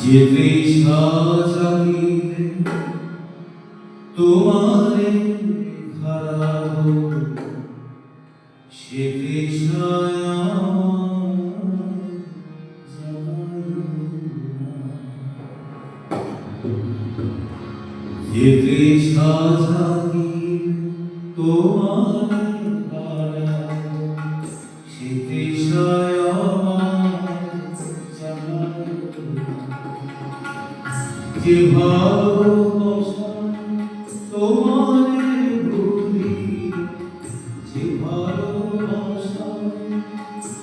যে তৃষ্ণা জাগিলে তোমারে হারাবো সে আমার যে জাগিলে তোমারে যে ভালোবাসা তোমারে ভুলি যে ভালোবাসা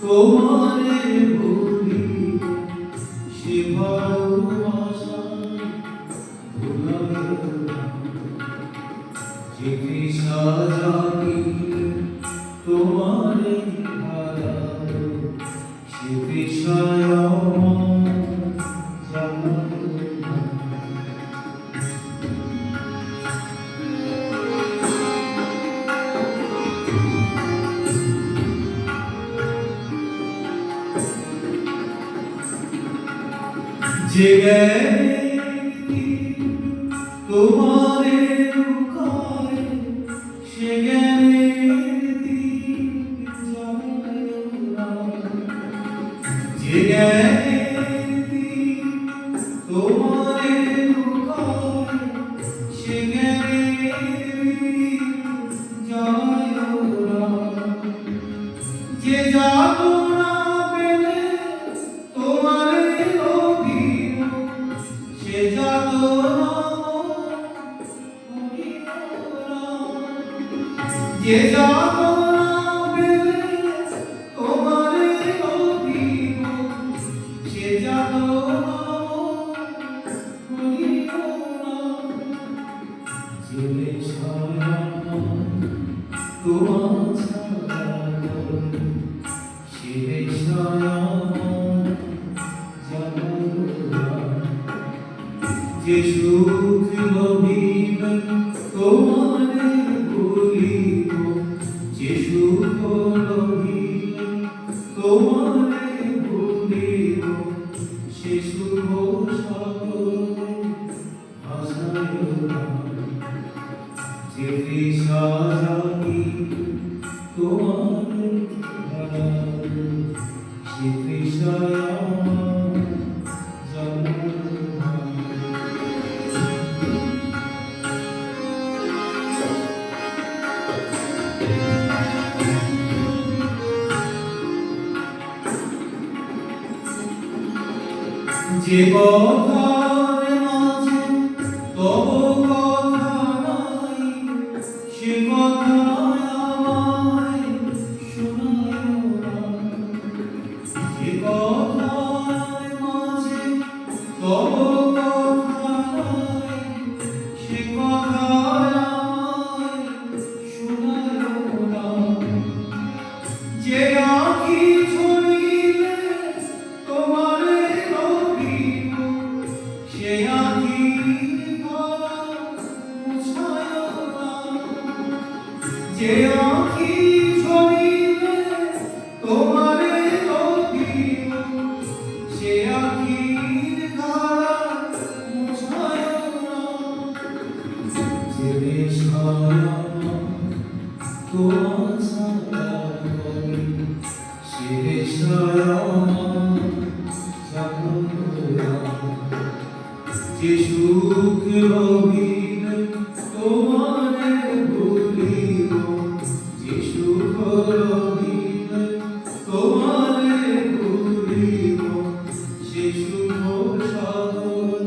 তোমারে ভুলি, সে ভালোবাসা যে তৃষ্ণা জানি তোমারে সে তৃষ্ণায় যে তোমারে যে সুখ লভিব তোমারে সে যে কথার মাঝে তব সে যে সুখ লভিব তোমারে ভুলিব যে সুখ লভিব তোমারে ভুলিব সে শুভ সাধন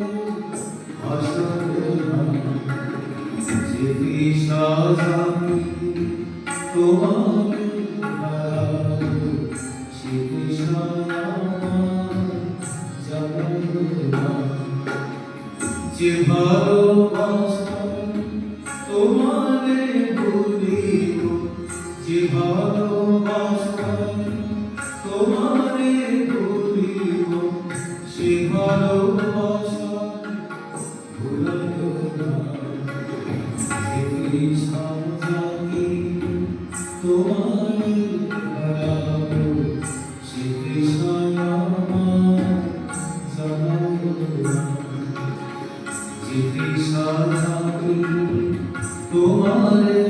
না যে তৃষ্ণা জানি তোমারে যে ভালোবাসা তোমারে ভুলিব যে ভালোবাসা তোমারে ভুলিব সে ভালোবাসা ভুলাইও না। তোমারে তোমারে